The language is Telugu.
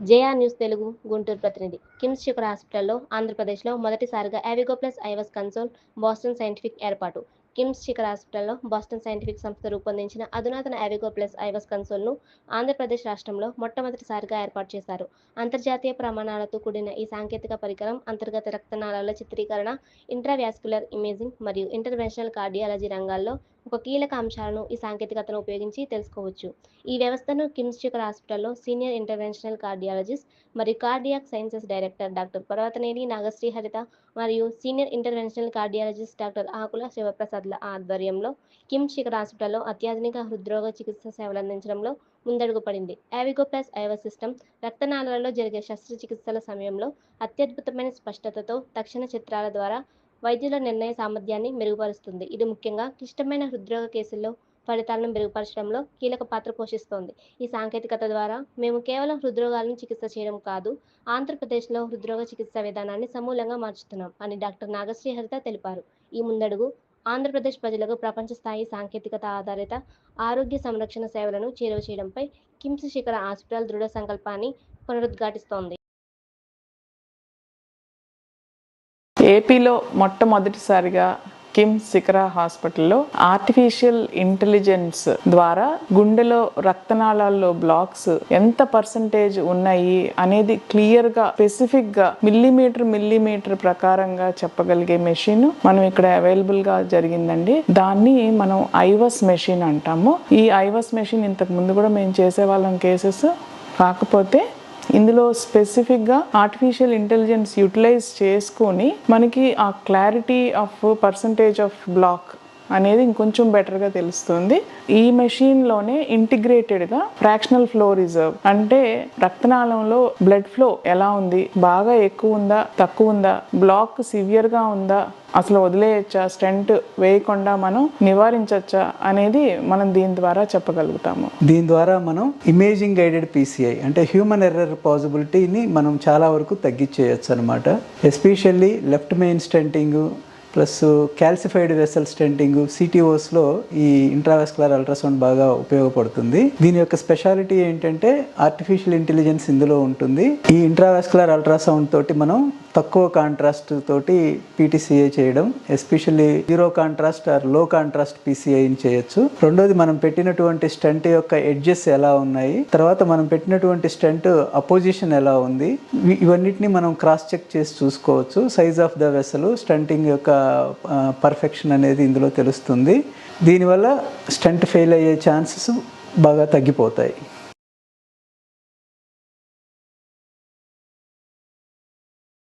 జేఆర్ న్యూస్ తెలుగు గుంటూరు ప్రతినిధి. కిమ్స్ శిఖర్ హాస్పిటల్లో ఆంధ్రప్రదేశ్లో మొదటిసారిగా Avvigo plus IVUS console Boston Scientific ఏర్పాటు. కిమ్స్ శిఖర్ హాస్పిటల్లో బాస్టన్ సైంటిఫిక్ సంస్థ రూపొందించిన అధునాతన అవిగో ప్లస్ ఐవస్ కన్సోల్ను ఆంధ్రప్రదేశ్ రాష్ట్రంలో మొట్టమొదటిసారిగా ఏర్పాటు చేశారు. అంతర్జాతీయ ప్రమాణాలతో కూడిన ఈ సాంకేతిక పరికరం అంతర్గత రక్తనాళాల చిత్రీకరణ ఇంట్రావ్యాస్కులర్ ఇమేజింగ్ మరియు ఇంటర్వెన్షనల్ కార్డియాలజీ రంగాల్లో ఒక కీలక అంశాలను ఈ సాంకేతికతను ఉపయోగించి తెలుసుకోవచ్చు. ఈ వ్యవస్థను కిమ్స్ శిఖర్ హాస్పిటల్లో సీనియర్ ఇంటర్వెన్షనల్ కార్డియాలజిస్ట్ మరియు cardiac sciences director doctor Parvathaneni Nagasri Haritha మరియు senior interventional cardiologist doctor Akula శివప్రసాద్ల ఆధ్వర్యంలో కిమ్స్ శిఖర్ హాస్పిటల్లో అత్యాధునిక హృద్రోగ చికిత్స సేవలు అందించడంలో ముందడుగు పడింది. యావిగో ప్లస్ ఐవ సిస్టమ్ రక్తనాళాలలో జరిగే శస్త్రచికిత్సల సమయంలో అత్యద్భుతమైన స్పష్టతతో తక్షణ చిత్రాల ద్వారా వైద్యుల నిర్ణయ సామర్థ్యాన్ని మెరుగుపరుస్తుంది. ఇది ముఖ్యంగా క్లిష్టమైన హృద్రోగ కేసుల్లో ఫలితాలను మెరుగుపరచడంలో కీలక పాత్ర పోషిస్తోంది. ఈ సాంకేతికత ద్వారా మేము కేవలం హృద్రోగాలను చికిత్స చేయడం కాదు ఆంధ్రప్రదేశ్లో హృద్రోగ చికిత్స విధానాన్ని సమూలంగా మార్చుతున్నాం అని డాక్టర్ నాగశ్రీ హరిత తెలిపారు. ఈ ముందడుగు ఆంధ్రప్రదేశ్ ప్రజలకు ప్రపంచ స్థాయి సాంకేతికత ఆధారిత ఆరోగ్య సంరక్షణ సేవలను చేరువ చేయడంపై కిమ్స్ శిఖర హాస్పిటల్ దృఢ సంకల్పాన్ని పునరుద్ఘాటిస్తోంది. ఏపీలో మొట్టమొదటిసారిగా కిమ్ శిఖరా హాస్పిటల్లో ఆర్టిఫిషియల్ ఇంటెలిజెన్స్ ద్వారా గుండెలో రక్తనాళాల్లో బ్లాక్స్ ఎంత పర్సంటేజ్ ఉన్నాయి అనేది క్లియర్గా స్పెసిఫిక్గా మిల్లీమీటర్ మిల్లీమీటర్ ప్రకారంగా చెప్పగలిగే మెషిన్ మనం ఇక్కడ అవైలబుల్గా జరిగిందండి. దాన్ని మనం ఐవస్ మెషిన్ అంటాము. ఈ ఐవస్ మెషిన్ ఇంతకు ముందు కూడా మేము చేసేవాళ్ళం కేసెస్. కాకపోతే ఇందులో స్పెసిఫిక్గా ఆర్టిఫిషియల్ ఇంటెలిజెన్స్ యూటిలైజ్ చేసుకొని మనకి ఆ clarity of percentage of block అనేది ఇంకొంచెం బెటర్గా తెలుస్తుంది. ఈ మెషిన్లోనే ఇంటిగ్రేటెడ్గా ఫ్రాక్షనల్ ఫ్లో రిజర్వ్ అంటే రక్తనాళంలో బ్లడ్ ఫ్లో ఎలా ఉంది? బాగా ఎక్కువ ఉందా? తక్కువ ఉందా? బ్లాక్ సివియర్గా ఉందా? అసలు వదిలేయచ్చా? స్టెంట్ వేయకుండా మనం నివారించవచ్చా అనేది మనం దీని ద్వారా చెప్పగలుగుతాము. దీని ద్వారా మనం ఇమేజింగ్ గైడెడ్ పీసీఐ అంటే హ్యూమన్ ఎర్రర్ పాసిబిలిటీని మనం చాలా వరకు తగ్గించేయచ్చు అనమాట especially left main stenting plus calcified vessel stenting సిటీఓస్లో ఈ ఇంట్రావెస్కులర్ అల్ట్రాసౌండ్ బాగా ఉపయోగపడుతుంది. దీని యొక్క స్పెషాలిటీ ఏంటంటే ఆర్టిఫిషియల్ ఇంటెలిజెన్స్ ఇందులో ఉంటుంది. ఈ ఇంట్రావెస్కులర్ అల్ట్రాసౌండ్ తోటి మనం తక్కువ కాంట్రాస్ట్ తోటి పీటీసీఐ చేయడం ఎస్పెషల్లీ జీరో కాంట్రాస్ట్ ఆర్లో కాంట్రాస్ట్ పీసీఐని చేయొచ్చు. రెండోది మనం పెట్టినటువంటి స్టంట్ యొక్క ఎడ్జెస్ ఎలా ఉన్నాయి తర్వాత మనం పెట్టినటువంటి స్టంట్ అపోజిషన్ ఎలా ఉంది ఇవన్నిటిని మనం క్రాస్ చెక్ చేసి చూసుకోవచ్చు. Size of the vessel stenting యొక్క పర్ఫెక్షన్ అనేది ఇందులో తెలుస్తుంది. దీనివల్ల స్టంట్ ఫెయిల్ అయ్యే ఛాన్సెస్ బాగా తగ్గిపోతాయి.